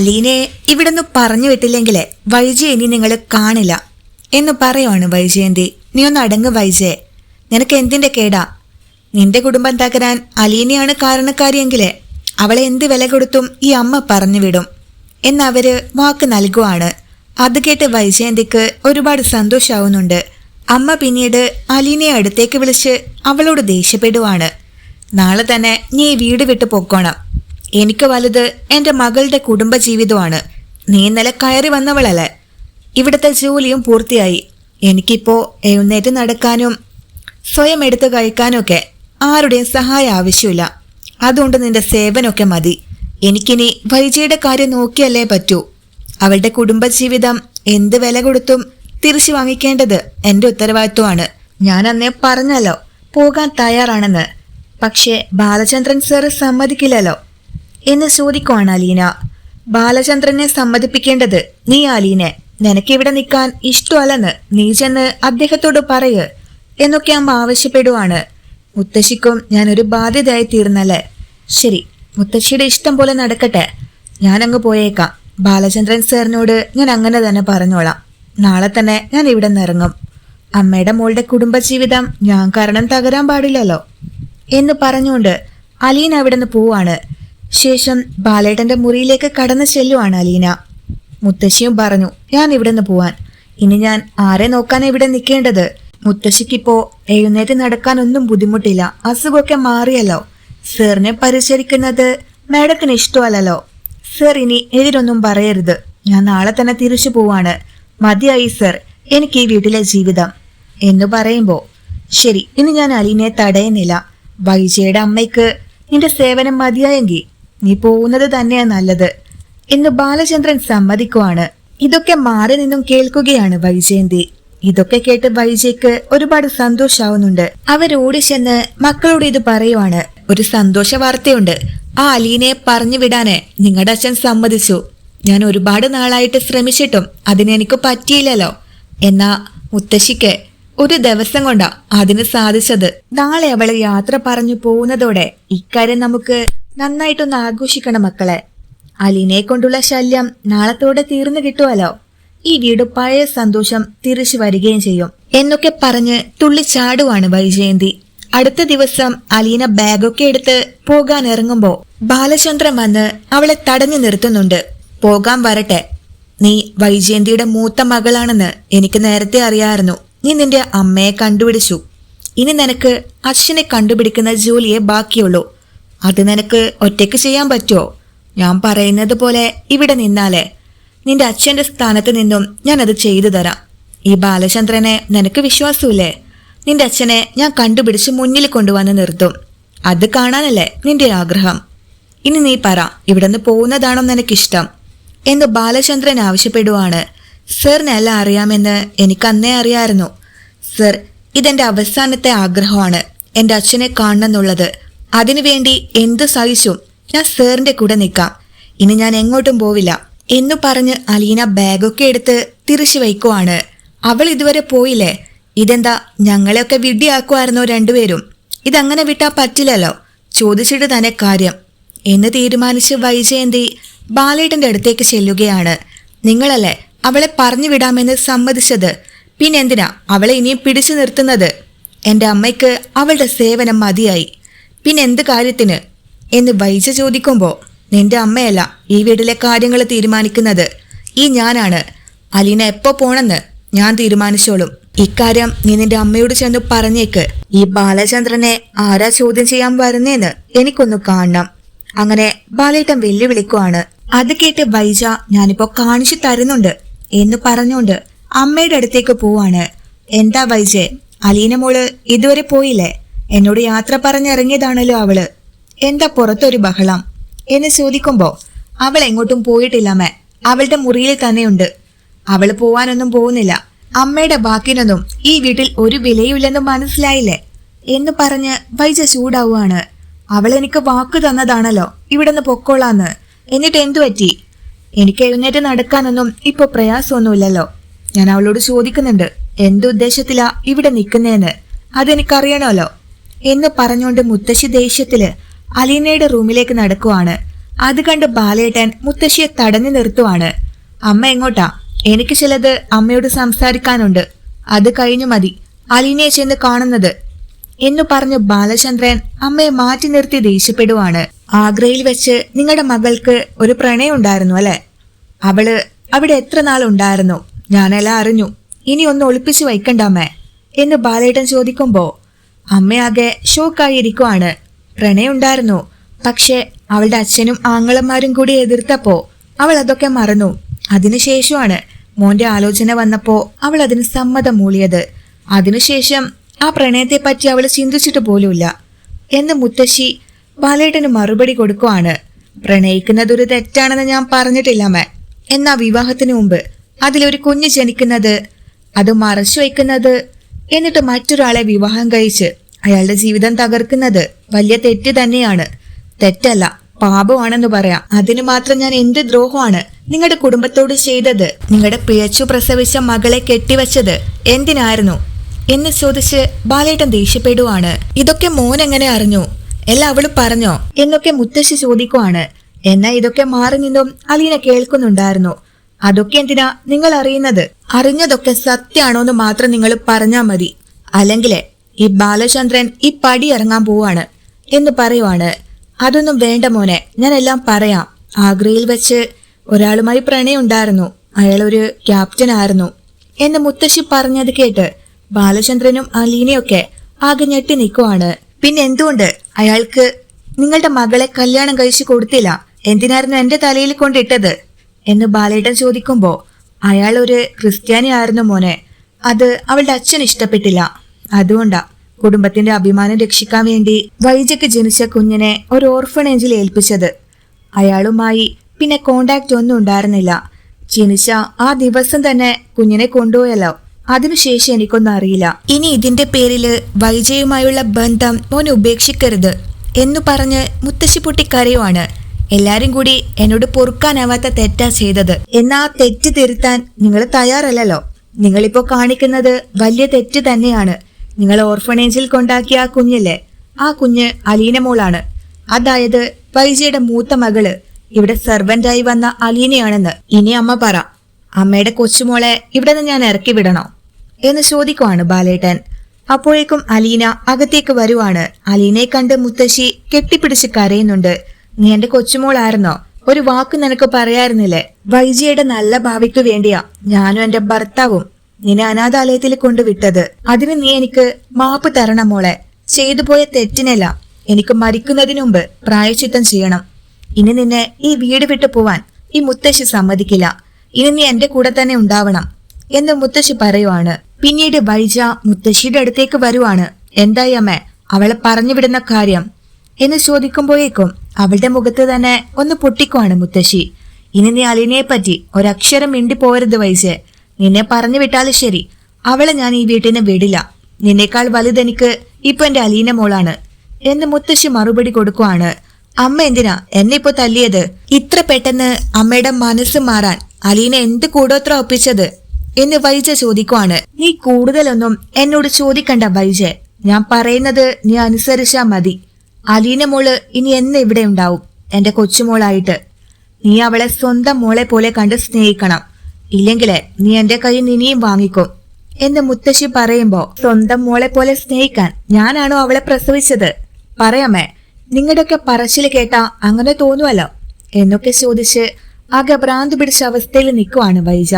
അലീനെ ഇവിടുന്ന് പറഞ്ഞു വിട്ടില്ലെങ്കിലേ വൈജയ ഇനി നിങ്ങൾ കാണില്ല. എന്ന് പറയുവാണ് വൈജയന്തി നീ ഒന്ന് അടങ്ങ് വൈജയെ നിനക്ക് എന്തിന്റെ കേടാ? നിന്റെ കുടുംബം തകരാൻ അലീനയാണ് കാരണക്കാരിയെങ്കിലേ അവളെ എന്ത് വില കൊടുത്തും ഈ അമ്മ പറഞ്ഞു വിടും. എന്നവര് വാക്ക് നൽകുവാണ്. അത് കേട്ട് വൈജയന്തിക്ക് ഒരുപാട് സന്തോഷാവുന്നുണ്ട്. അമ്മ പിന്നീട് അലീനയെ അടുത്തേക്ക് വിളിച്ച് അവളോട് ദേഷ്യപ്പെടുവാണ്. നാളെ തന്നെ നീ വീട് വിട്ടു പൊക്കോണം. എനിക്ക് വലുത് എന്റെ മകളുടെ കുടുംബജീവിതമാണ്. നീ ഇന്നലെ കയറി വന്നവളല്ലേ? ഇവിടുത്തെ ജോലിയും പൂർത്തിയായി. എനിക്കിപ്പോ എഴുന്നേറ്റ് നടക്കാനും സ്വയം എടുത്ത് കഴിക്കാനൊക്കെ ആരുടെയും സഹായം ആവശ്യമില്ല. അതുകൊണ്ട് നിന്റെ സേവനമൊക്കെ മതി. എനിക്കിനി വൈജയുടെ കാര്യം നോക്കിയല്ലേ പറ്റൂ. അവളുടെ കുടുംബജീവിതം എന്ത് വില കൊടുത്തും തിരിച്ചു വാങ്ങിക്കേണ്ടത് എന്റെ ഉത്തരവാദിത്വമാണ്. ഞാൻ അന്നേ പറഞ്ഞല്ലോ പോകാൻ തയ്യാറാണെന്ന്. പക്ഷേ ബാലചന്ദ്രൻ സാറ് സമ്മതിക്കില്ലല്ലോ. എന്ന് ചോദിക്കുവാണ് അലീന. ബാലചന്ദ്രനെ സമ്മതിപ്പിക്കേണ്ടത് നീ അലീനെ. നിനക്കിവിടെ നിൽക്കാൻ ഇഷ്ടമല്ലെന്ന് നീ ചെന്ന് അദ്ദേഹത്തോട് പറയ് എന്നൊക്കെ അമ്മ ആവശ്യപ്പെടുവാണ്. മുത്തശ്ശിക്കും ഞാൻ ഒരു ബാധ്യതയായി തീർന്നല്ലേ? ശരി മുത്തശ്ശിയുടെ ഇഷ്ടം പോലെ നടക്കട്ടെ. ഞാനങ്ങ് പോയേക്കാം. ബാലചന്ദ്രൻ സാറിനോട് ഞാൻ അങ്ങനെ തന്നെ പറഞ്ഞോളാം. നാളെ തന്നെ ഞാൻ ഇവിടെ നിന്ന് ഇറങ്ങും അമ്മയുടെ മോളുടെ കുടുംബജീവിതം ഞാൻ കാരണം തകരാൻ പാടില്ലല്ലോ. എന്ന് പറഞ്ഞുകൊണ്ട് അലീന അവിടെ നിന്ന് പോവാണ്. ശേഷം ബാലേട്ടന്റെ മുറിയിലേക്ക് കടന്നു ചെല്ലുവാണ് അലീന. മുത്തശ്ശിയും പറഞ്ഞു ഞാൻ ഇവിടെ നിന്ന് പോവാൻ. ഇനി ഞാൻ ആരെ നോക്കാൻ ഇവിടെ നിൽക്കേണ്ടത് മുത്തശ്ശിക്കിപ്പോ എഴുന്നേറ്റ് നടക്കാൻ ഒന്നും ബുദ്ധിമുട്ടില്ല. അസുഖമൊക്കെ മാറിയല്ലോ. സാറിനെ പരിചരിക്കുന്നത് മാഡത്തിന് ഇഷ്ടമല്ലല്ലോ. സർ ഇനി എതിരൊന്നും പറയരുത്. ഞാൻ നാളെ തന്നെ തിരിച്ചു പോവാണ്. മതിയായി സർ. എനിക്ക് ഈ വീട്ടിലെ ജീവിതം. എന്ന് പറയുമ്പോ ശരി ഇനി ഞാൻ അലീനയെ തടയുന്നില്ല. വൈജയുടെ അമ്മയ്ക്ക് നിന്റെ സേവനം മതിയായെങ്കിൽ നീ പോകുന്നത് തന്നെയാ നല്ലത് എന്ന് ബാലചന്ദ്രൻ സമ്മതിക്കുവാണ്. ഇതൊക്കെ മാറി നിന്നും കേൾക്കുകയാണ് വൈജയന്തി. ഇതൊക്കെ കേട്ട് വൈജയ്ക്ക് ഒരുപാട് സന്തോഷാവുന്നുണ്ട്. അവരോടി ചെന്ന് മക്കളോട് ഇത് പറയുവാണ്. ഒരു സന്തോഷ വാർത്തയുണ്ട്. ആ അലീനെ പറഞ്ഞു വിടാന് നിങ്ങളുടെ അച്ഛൻ സമ്മതിച്ചു. ഞാൻ ഒരുപാട് നാളായിട്ട് ശ്രമിച്ചിട്ടും അതിനെനിക്ക് പറ്റിയില്ലല്ലോ. എന്നാ മുത്തശ്ശിക്ക് ഒരു ദിവസം കൊണ്ടാ അതിന് സാധിച്ചത്. നാളെ അവൾ യാത്ര പറഞ്ഞു പോകുന്നതോടെ ഇക്കാര്യം നമുക്ക് നന്നായിട്ടൊന്ന് ആഘോഷിക്കണം മക്കളെ. അലീനെ കൊണ്ടുള്ള ശല്യം നാളത്തോടെ തീർന്നു കിട്ടുമല്ലോ ഈ വീട് പഴയ സന്തോഷം തിരിച്ചു വരികയും ചെയ്യും. എന്നൊക്കെ പറഞ്ഞ് തുള്ളിച്ചാടുവാണ് വൈജയന്തി. അടുത്ത ദിവസം അലീന ബാഗൊക്കെ എടുത്ത് പോകാൻ ഇറങ്ങുമ്പോ ബാലചന്ദ്രൻ വന്ന് അവളെ തടഞ്ഞു നിർത്തുന്നുണ്ട്. പോകാൻ വരട്ടെ. നീ വൈജയന്തിയുടെ മൂത്ത മകളാണെന്ന് എനിക്ക് നേരത്തെ അറിയാമായിരുന്നു നീ നിന്റെ അമ്മയെ കണ്ടുപിടിച്ചു. ഇനി നിനക്ക് അച്ഛനെ കണ്ടുപിടിക്കുന്ന ജോലിയെ ബാക്കിയുള്ളൂ. അത് നിനക്ക് ഒറ്റയ്ക്ക് ചെയ്യാൻ പറ്റുമോ ഞാൻ പറയുന്നത് പോലെ ഇവിടെ നിന്നാലേ. നിന്റെ അച്ഛന്റെ സ്ഥാനത്ത് നിന്നും ഞാൻ അത് ചെയ്തു തരാം. ഈ ബാലചന്ദ്രനെ നിനക്ക് വിശ്വാസമില്ലേ? നിന്റെ അച്ഛനെ ഞാൻ കണ്ടുപിടിച്ച് മുന്നിൽ കൊണ്ടുവന്ന് നിർത്തും. അത് കാണാനല്ലേ നിന്റെ ആഗ്രഹം. ഇനി നീ പറ ഇവിടുന്ന് പോകുന്നതാണോ നിനക്കിഷ്ടം? എന്ന് ബാലചന്ദ്രൻ ആവശ്യപ്പെടുവാണ്. സാറിന് എല്ലാം അറിയാമെന്ന് എനിക്ക് അന്നേ അറിയാമായിരുന്നു സർ ഇതെന്റെ അവസാനത്തെ ആഗ്രഹമാണ്. എന്റെ അച്ഛനെ കാണണമെന്നുള്ളത് അതിനുവേണ്ടി എന്ത് സഹിച്ചും ഞാൻ സാറിന്റെ കൂടെ നിൽക്കാം. ഇനി ഞാൻ എങ്ങോട്ടും പോവില്ല. എന്നു പറഞ്ഞ് അലീന ബാഗൊക്കെ എടുത്ത് തിരിച്ചു വയ്ക്കുവാണ്. അവൾ ഇതുവരെ പോയില്ലേ? ഇതെന്താ ഞങ്ങളെയൊക്കെ വിഡ്ഢിയാക്കുമായിരുന്നോ രണ്ടുപേരും? ഇതങ്ങനെ വിട്ടാ പറ്റില്ലല്ലോ. ചോദിച്ചിട്ട് തന്നെ കാര്യം. എന്ന് തീരുമാനിച്ച് വൈജയന്തി ബാലേട്ടന്റെ അടുത്തേക്ക് ചെല്ലുകയാണ്. നിങ്ങളല്ലേ അവളെ പറഞ്ഞു വിടാമെന്ന് സമ്മതിച്ചത്? പിന്നെന്തിനാ അവളെ ഇനിയും പിടിച്ചു നിർത്തുന്നത്? എന്റെ അമ്മയ്ക്ക് അവളുടെ സേവനം മതിയായി. പിന്നെ എന്ത് കാര്യത്തിന്? എന്ന് വൈജ ചോദിക്കുമ്പോൾ നിന്റെ അമ്മയല്ല ഈ വീട്ടിലെ കാര്യങ്ങൾ തീരുമാനിക്കുന്നത്. ഈ ഞാനാണ്. അലീന എപ്പോ പോണെന്ന് ഞാൻ തീരുമാനിച്ചോളും. ഇക്കാര്യം നീ നിന്റെ അമ്മയോട് ചെന്ന് പറഞ്ഞേക്ക്. ഈ ബാലചന്ദ്രനെ ആരാ ചോദ്യം ചെയ്യാൻ വരുന്നേന്ന് എനിക്കൊന്ന് കാണണം. അങ്ങനെ ബാലേട്ടൻ വെല്ലുവിളിക്കുവാണ്. അത് കേട്ട് വൈജ ഞാനിപ്പോ കാണിച്ചു തരുന്നുണ്ട് എന്ന് പറഞ്ഞുകൊണ്ട് അമ്മയുടെ അടുത്തേക്ക് പോവാണ്. എന്താ വൈജെ? അലീന മോൾ ഇതുവരെ പോയില്ലേ? എന്നോട് യാത്ര പറഞ്ഞിറങ്ങിയതാണല്ലോ അവൾ. എന്താ പുറത്തൊരു ബഹളം? എന്ന് ചോദിക്കുമ്പോ അവൾ എങ്ങോട്ടും പോയിട്ടില്ലമ്മേ അവളുടെ മുറിയിൽ തന്നെയുണ്ട്. അവൾ പോവാനൊന്നും പോകുന്നില്ല. അമ്മയുടെ ബാക്കിനൊന്നും ഈ വീട്ടിൽ ഒരു വിലയുമില്ലെന്ന് മനസ്സിലായില്ലേ? എന്ന് പറഞ്ഞ് വൈജ ചൂടാവുകയാണ്. അവൾ എനിക്ക് വാക്ക് തന്നതാണല്ലോ ഇവിടെ നിന്ന് പൊക്കോളാന്ന്. എന്നിട്ട് എന്തു പറ്റി? എനിക്ക് എഴുന്നേറ്റ് നടക്കാനൊന്നും ഇപ്പൊ പ്രയാസമൊന്നുമില്ലല്ലോ. ഞാൻ അവളോട് ചോദിക്കുന്നുണ്ട് എന്തുദ്ദേശത്തിലാ ഇവിടെ നിൽക്കുന്നേന്ന്? അതെനിക്കറിയണമല്ലോ. എന്ന് പറഞ്ഞുകൊണ്ട് മുത്തശ്ശി ദേഷ്യത്തിൽ അലീനയുടെ റൂമിലേക്ക് നടക്കുവാണ്. അത് കണ്ട് ബാലേട്ടൻ മുത്തശ്ശിയെ തടഞ്ഞു നിർത്തുവാണ്. അമ്മ എങ്ങോട്ടാ? എനിക്ക് ചിലത് അമ്മയോട് സംസാരിക്കാനുണ്ട്. അത് കഴിഞ്ഞു മതി. അലീനയെ ചെന്ന് കാണുന്നത്. എന്നു പറഞ്ഞു ബാലചന്ദ്രൻ അമ്മയെ മാറ്റി നിർത്തി ദേഷ്യപ്പെടുവാണ്. ആഗ്രയിൽ വെച്ച് നിങ്ങളുടെ മകൾക്ക് ഒരു പ്രണയം ഉണ്ടായിരുന്നു അല്ലെ? അവൾ അവിടെ എത്ര നാൾ ഉണ്ടായിരുന്നു? ഞാനെല്ലാം അറിഞ്ഞു. ഇനി ഒന്ന് ഒളിപ്പിച്ചു വയ്ക്കണ്ടമ്മേ എന്ന് ബാലേട്ടൻ ചോദിക്കുമ്പോ അമ്മയാകെ ഷോക്കായിരിക്കുവാണ് പ്രണയുണ്ടായിരുന്നു പക്ഷെ അവളുടെ അച്ഛനും ആങ്ങളന്മാരും കൂടി എതിർത്തപ്പോ അവൾ അതൊക്കെ മറന്നു. അതിനുശേഷമാണ് മോന്റെ ആലോചന വന്നപ്പോ അവൾ അതിന് സമ്മതം മൂളിയത്. അതിനുശേഷം ആ പ്രണയത്തെ പറ്റി അവൾ ചിന്തിച്ചിട്ട് പോലുമില്ല. എന്ന് മുത്തശ്ശി ബാലേട്ടന് മറുപടി കൊടുക്കുവാണ്. പ്രണയിക്കുന്നത് ഒരു തെറ്റാണെന്ന് ഞാൻ പറഞ്ഞിട്ടില്ലാമേ എന്നാ വിവാഹത്തിന് മുമ്പ് അതിലൊരു കുഞ്ഞ് ജനിക്കുന്നത് അത് മറച്ചു വയ്ക്കുന്നത് എന്നിട്ട് മറ്റൊരാളെ വിവാഹം കഴിച്ച് അയാളുടെ ജീവിതം തകർക്കുന്നത് വലിയ തെറ്റ് തന്നെയാണ്. തെറ്റല്ല പാപമാണെന്ന് പറയാം. അതിന് മാത്രം ഞാൻ എന്ത് ദ്രോഹമാണ്? നിങ്ങളുടെ കുടുംബത്തോട് ചെയ്തത് നിങ്ങളുടെ പിഴച്ചു പ്രസവിച്ച മകളെ കെട്ടിവച്ചത് എന്തിനായിരുന്നു? എന്ന് ചോദിച്ച് ബാലേട്ടൻ ദേഷ്യപ്പെടുവാണ്. ഇതൊക്കെ മോൻ എങ്ങനെ അറിഞ്ഞു? എല്ലാം അവൾ പറഞ്ഞോ? എന്നൊക്കെ മുത്തശ്ശി ചോദിക്കുവാണ്. എന്നാ ഇതൊക്കെ മാറി നിന്നും അലീന കേൾക്കുന്നുണ്ടായിരുന്നു. അതൊക്കെ എന്തിനാ നിങ്ങൾ അറിയുന്നത് അറിഞ്ഞതൊക്കെ സത്യാണോ എന്ന് മാത്രം നിങ്ങൾ പറഞ്ഞാ മതി. അല്ലെങ്കിൽ ഈ ബാലചന്ദ്രൻ ഈ പടി ഇറങ്ങാൻ പോവാണ്. എന്ന് പറയുവാണ്. അതൊന്നും വേണ്ട മോനെ ഞാൻ എല്ലാം പറയാം. ആഗ്രയിൽ വെച്ച് ഒരാളുമായി പ്രണയം ഉണ്ടായിരുന്നു. അയാൾ ഒരു ക്യാപ്റ്റൻ ആയിരുന്നു. എന്ന് മുത്തശ്ശി പറഞ്ഞത് കേട്ട് ബാലചന്ദ്രനും അലീനയൊക്കെ ആകെ ഞെട്ടി നിൽക്കുവാണ് പിന്നെ എന്തുകൊണ്ട്? അയാൾക്ക് നിങ്ങളുടെ മകളെ കല്യാണം കഴിച്ചു കൊടുത്തില്ല. എന്തിനായിരുന്നു എന്റെ തലയിൽ കൊണ്ടിട്ടത്? എന്ന് ബാലേട്ടൻ ചോദിക്കുമ്പോൾ അയാൾ ഒരു ക്രിസ്ത്യാനി ആയിരുന്നു മോനെ. അത് അവളുടെ അച്ഛൻ ഇഷ്ടപ്പെട്ടില്ല. അതുകൊണ്ടാ കുടുംബത്തിന്റെ അഭിമാനം രക്ഷിക്കാൻ വേണ്ടി വൈജയ്ക്ക് ജനിച്ച കുഞ്ഞിനെ ഒരു ഓർഫണേജിൽ ഏൽപ്പിച്ചത്. അയാളുമായി പിന്നെ കോണ്ടാക്ട് ഒന്നും ഉണ്ടായിരുന്നില്ല. ജനിച്ച ആ ദിവസം തന്നെ കുഞ്ഞിനെ കൊണ്ടുപോയല്ലോ. അതിനുശേഷം എനിക്കൊന്നും അറിയില്ല. ഇനി ഇതിന്റെ പേരിൽ വൈജയുമായുള്ള ബന്ധം മോൻ ഉപേക്ഷിക്കരുത് എന്നു പറഞ്ഞ് മുത്തശ്ശി പൊട്ടി കരയുവാണ് എല്ലാരും കൂടി എന്നോട് പൊറുക്കാനാവാത്ത തെറ്റാ ചെയ്തത്. എന്നാ തെറ്റ് തിരുത്താൻ നിങ്ങൾ തയ്യാറല്ലല്ലോ. നിങ്ങളിപ്പോ കാണിക്കുന്നത് വലിയ തെറ്റ് തന്നെയാണ്. നിങ്ങൾ ഓർഫണേജിൽ കൊണ്ടാക്കിയ ആ കുഞ്ഞില്ലേ? ആ കുഞ്ഞ് അലീന മോളാണ് അതായത് പൈജയുടെ മൂത്ത മകൾ. ഇവിടെ സെർവന്റായി വന്ന അലീനയാണെന്ന്. ഇനി അമ്മ പറ അമ്മയുടെ കൊച്ചുമോളെ ഇവിടെ നിന്ന് ഞാൻ ഇറക്കി വിടണോ? എന്ന് ചോദിക്കുവാണ് ബാലേട്ടൻ. അപ്പോഴേക്കും അലീന അകത്തേക്ക് വരുവാണ്. അലീനയെ കണ്ട് മുത്തശ്ശി കെട്ടിപ്പിടിച്ച് കരയുന്നുണ്ട്. നീ എന്റെ കൊച്ചുമോളായിരുന്നോ? ഒരു വാക്ക് നിനക്ക് പറയായിരുന്നില്ലേ വൈജിയുടെ നല്ല ഭാവിക്ക് വേണ്ടിയാ ഞാനും എന്റെ ഭർത്താവും നിന്നെ അനാഥാലയത്തിൽ കൊണ്ടുവിട്ടത്. അതിന് നീ എനിക്ക് മാപ്പ് തരണം മോളെ. ചെയ്തു പോയ തെറ്റിനല്ല എനിക്ക് മരിക്കുന്നതിന് മുമ്പ് പ്രായച്ചിത്തം ചെയ്യണം. ഇനി നിന്നെ ഈ വീട് വിട്ടു പോവാൻ ഈ മുത്തശ്ശി സമ്മതിക്കില്ല. ഇനി നീ എന്റെ കൂടെ തന്നെ ഉണ്ടാവണം എന്ന് മുത്തശ്ശി പറയുവാണ്. പിന്നീട് വൈജ മുത്തശ്ശിയുടെ അടുത്തേക്ക് വരുവാണ്. എന്തായി അമ്മേ അവളെ പറഞ്ഞു വിടുന്ന കാര്യം? എന്ന് ചോദിക്കുമ്പോഴേക്കും അവളുടെ മുഖത്ത് തന്നെ ഒന്ന് പൊട്ടിക്കുവാണ് മുത്തശ്ശി. ഇനി നീ അലിനെ പറ്റി ഒരക്ഷരം മിണ്ടി പോരുത് വൈജെ നിന്നെ പറഞ്ഞു വിട്ടാലും ശരി. അവളെ ഞാൻ ഈ വീട്ടിന് വിടില്ല. നിന്നേക്കാൾ വലുതെനിക്ക് ഇപ്പൊ എന്റെ അലീന മോളാണ്. എന്ന് മുത്തശ്ശി മറുപടി കൊടുക്കുവാണ്. അമ്മ എന്തിനാ എന്നെ ഇപ്പൊ തല്ലിയത്? ഇത്ര പെട്ടെന്ന് അമ്മയുടെ മനസ്സ് മാറാൻ അലീന എന്ത് കൂടോത്ര ഒപ്പിച്ചത്? എന്ന് വൈജ ചോദിക്കുവാണ്. നീ കൂടുതലൊന്നും എന്നോട് ചോദിക്കണ്ട വൈജ. ഞാൻ പറയുന്നത് നീ അനുസരിച്ചാ മതി. അലീന മോൾ ഇനി എന്ന് ഇവിടെ ഉണ്ടാവും. എന്റെ കൊച്ചുമോളായിട്ട്. നീ അവളെ സ്വന്തം മോളെ പോലെ കണ്ട് സ്നേഹിക്കണം. ഇല്ലെങ്കിലേ നീ എന്റെ കയ്യിൽ ഇനിയും വാങ്ങിക്കും. എന്ന് മുത്തശ്ശി പറയുമ്പോ സ്വന്തം മോളെ പോലെ സ്നേഹിക്കാൻ ഞാനാണോ അവളെ പ്രസവിച്ചത്? പറയാമേ നിങ്ങളുടെയൊക്കെ പറശ്ശിൽ കേട്ടാ അങ്ങനെ തോന്നുവല്ലോ? എന്നൊക്കെ ചോദിച്ച് ആകെ ഭ്രാന്ത് പിടിച്ച അവസ്ഥയിൽ നിൽക്കുവാണ് വൈജ.